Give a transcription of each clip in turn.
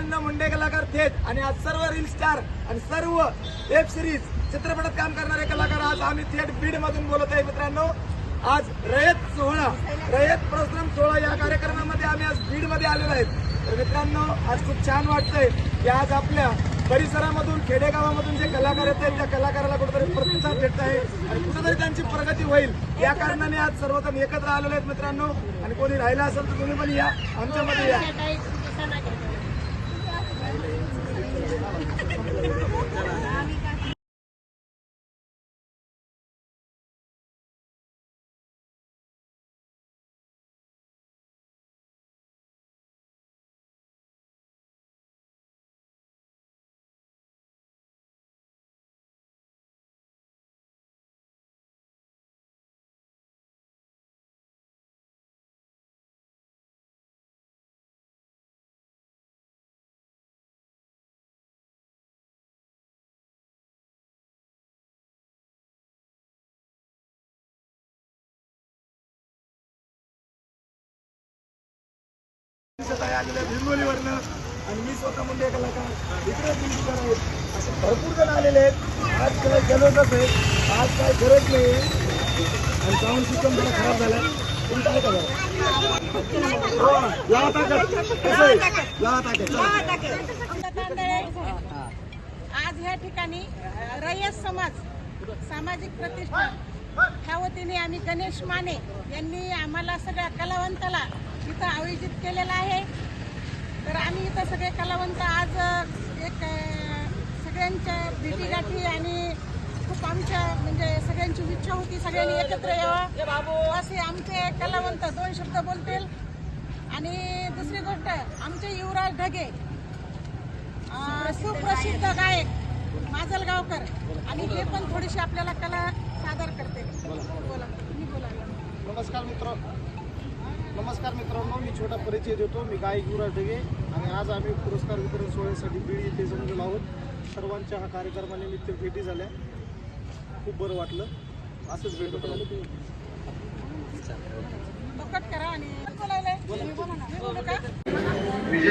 मित्रांनो मुंडे कलाकार थेट आणि आज सर्व रील स्टार आणि सर्व वेब सिरीज चित्रपटात काम करणारे कलाकार आज आम्ही थेट बीड मधून बोलत आहे मित्रांनो. आज रयत सोहळा रयत प्रश्रम सोहळा या कार्यक्रमामध्ये आम्ही आज बीडमध्ये आलेलो आहेत तर मित्रांनो आज खूप छान वाटतंय की आज आपल्या परिसरामधून खेडेगावामधून जे कलाकार येत आहेत त्या कलाकाराला कुठेतरी प्रतिसाद भेटत आहे आणि कुठेतरी त्यांची प्रगती होईल. या कारणाने आज सर्वजण एकत्र आलेले आहेत मित्रांनो. आणि कोणी राहिला असेल तर तुम्ही पण या. आमच्यामध्ये या. आलेल्या भिंगोलीवरनं आणि मी स्वतः मुंडे कलाकार इकडे आहेत असे भरपूर जण आलेले आहेत. आज काय गरजच आहे. आज काय गरज नाही. आणि साऊंड सिस्टम जरा खराब झाला तुमचं आहे का? हो, लावा ताकद. कसं आहे? लावा ताकद. आज या ठिकाणी रयत समाज सामाजिक प्रतिष्ठान ह्या वतीने आम्ही गणेश माने यांनी आम्हाला सगळ्या कलावंताला इथं आयोजित केलेलं आहे. तर आम्ही इथं सगळे कलावंत आज एक सगळ्यांच्या भेटीगाठी आणि खूप आमच्या म्हणजे सगळ्यांची इच्छा होती सगळ्यांनी एकत्र यावं. असे आमचे कलावंत दोन शब्द बोलतील. आणि दुसरी गोष्ट आमचे युवराज ढगे सुप्रसिद्ध गायक माजलगावकर. आणि हे पण थोडीशी आपल्याला कला सादर करते नमस्कार मित्र. नमस्कार मित्रांनो मी छोटा परिचय देतो. मी गायक युवराज ढगे आणि आज आम्ही पुरस्कार वितरण सोहळ्यासाठी बीड येथे जमलेलो आहोत. सर्वांच्या हा कार्यक्रमानिमित्त भेटी झाल्या. खूप बरं वाटलं. असंच भेटत राहू. बकट करा आणि विजय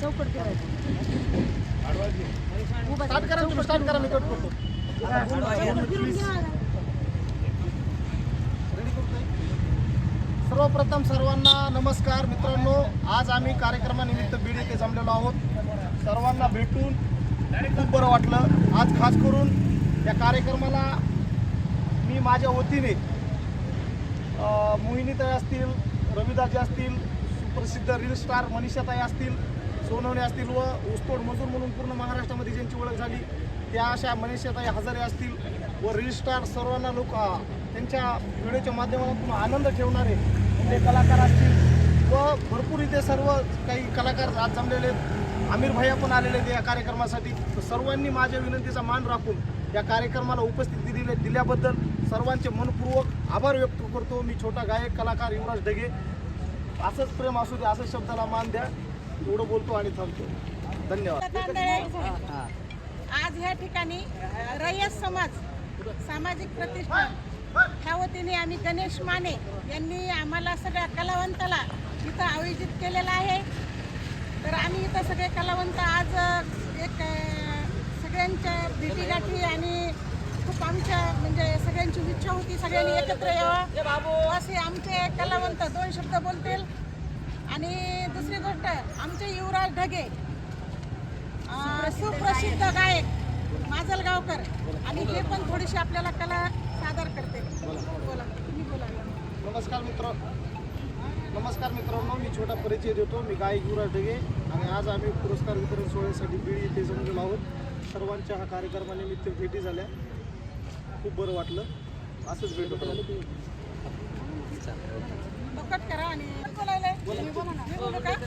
स्टार्ट करा तुम्ही स्टार्ट करा मी कट करतो. सर्वप्रथम सर्वांना नमस्कार मित्रांनो. आज आम्ही कार्यक्रमानिमित्त बीड येथे जमलेलो आहोत. सर्वांना भेटून खूप बरं वाटलं. आज खास करून या कार्यक्रमाला मी माझ्या वतीने मोहिनीताई असतील रविदाजी असतील सुप्रसिद्ध रील स्टार मनीषाताई असतील सोनवणे असतील व ऊसतोड मजूर म्हणून पूर्ण महाराष्ट्रामध्ये ज्यांची ओळख झाली त्या अशा मनीषताई हजारे असतील व रील सर्वांना लोक त्यांच्या व्हिडिओच्या माध्यमातून आनंद ठेवणारे ते कलाकार असतील. व भरपूर इथे सर्व काही कलाकार आज जमलेले आहेत. आमिर भैया पण आलेले आहेत या कार्यक्रमासाठी. तर सर्वांनी माझ्या विनंतीचा मान राखून या कार्यक्रमाला उपस्थिती दिली दिल्याबद्दल सर्वांचे मनपूर्वक आभार व्यक्त करतो. मी छोटा गायक कलाकार युवराज ढगे. असंच प्रेम असू दे असंच शब्दाला मान द्या. एवढं बोलतो आणि थांबतो. धन्यवाद. आज ह्या ठिकाणी रयत समाज सामाजिक प्रतिष्ठान ह्या वतीने आम्ही गणेश माने यांनी आम्हाला सगळ्या कलावंताला इथं आयोजित केलेलं आहे. तर आम्ही इथं सगळे कलावंत आज एक सगळ्यांच्या सगळ्यांच्या भेटीगाठी आणि खूप आमच्या म्हणजे सगळ्यांची इच्छा होती सगळ्यांनी एकत्र यावं. असे आमचे कलावंत दोन शब्द बोलतील. आणि दुसरी गोष्ट आमचे युवराज ढगे सुप्रसिद्ध गायक. माजलगावकर. आणि हे पण थोडीशी आपल्याला कला सादर करते. बोला. बोला. नमस्कार मित्र. नमस्कार मित्रांनो मी छोटा परिचय देतो. मी गायक युवराज ढगे आणि आज आम्ही पुरस्कार वितरण सोहळ्यासाठी बीड येथे जमलेलो आहोत. सर्वांच्या हा कार्यक्रमानिमित्त भेटी झाल्या. खूप बरं वाटलं. असंच भेटू. करा आणि बोलायला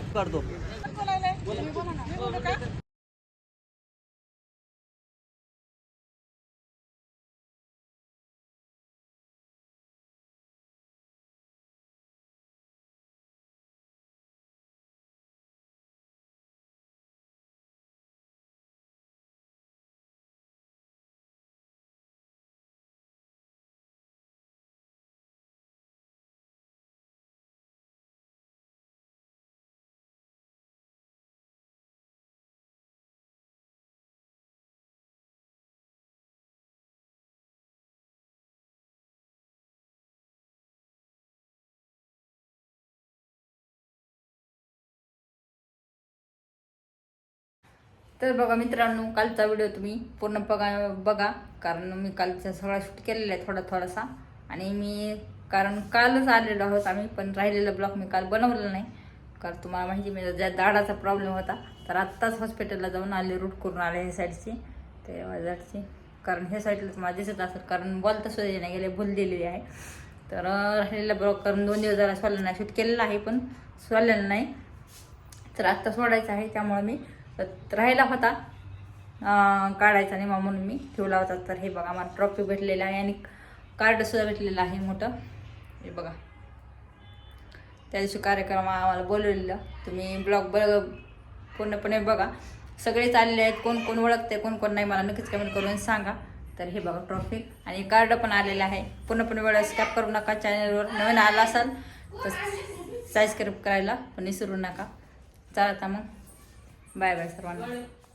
तर बघा मित्रांनो कालचा व्हिडिओ तुम्ही पूर्ण बघा बघा. कारण मी कालचा सगळा शूट केलेला आहे थोडा थोडासा. आणि मी कारण कालच आलेलो आहोत आम्ही पण राहिलेला ब्लॉग मी काल बनवला नाही. कारण तुम्हाला माहिती मी ज्या दाडाचा प्रॉब्लेम होता तर आत्ताच हॉस्पिटलला जाऊन आले रूट करून आले ह्या साईडची ते वाजाडची कारण ह्या साईडला तुम्हाला दिसत असेल कारण बॉल सुद्धा नाही गेले भूल दिलेली आहे. तर राहिलेला ब्लॉग करून दोन दिवस जरा सोडला नाही शूट केलेला आहे पण सोडलेलं नाही. तर आत्ता सोडायचं आहे त्यामुळे मी राहिला होता. काढायचा नाही म्हणून मी ठेवला होता. तर हे बघा मला ट्रॉफी भेटलेला आहे आणि कार्डसुद्धा भेटलेलं आहे मोठं. हे बघा. त्या दिवशी कार्यक्रम आम्हाला बोलवलेलं. तुम्ही ब्लॉग बघ पूर्णपणे बघा. सगळे चालले आहेत. कोण कोण ओळखते कोण कोण नाही मला नक्कीच कमेंट करून सांगा. तर हे बघा ट्रॉफी आणि कार्ड पण आलेलं आहे. पूर्णपणे वेळ स्कॅप करू नका. चॅनलवर नवीन आला असाल तर सबस्क्राईब करायला पण विसरू नका. चला आता मग. बाय बाय सर्वांना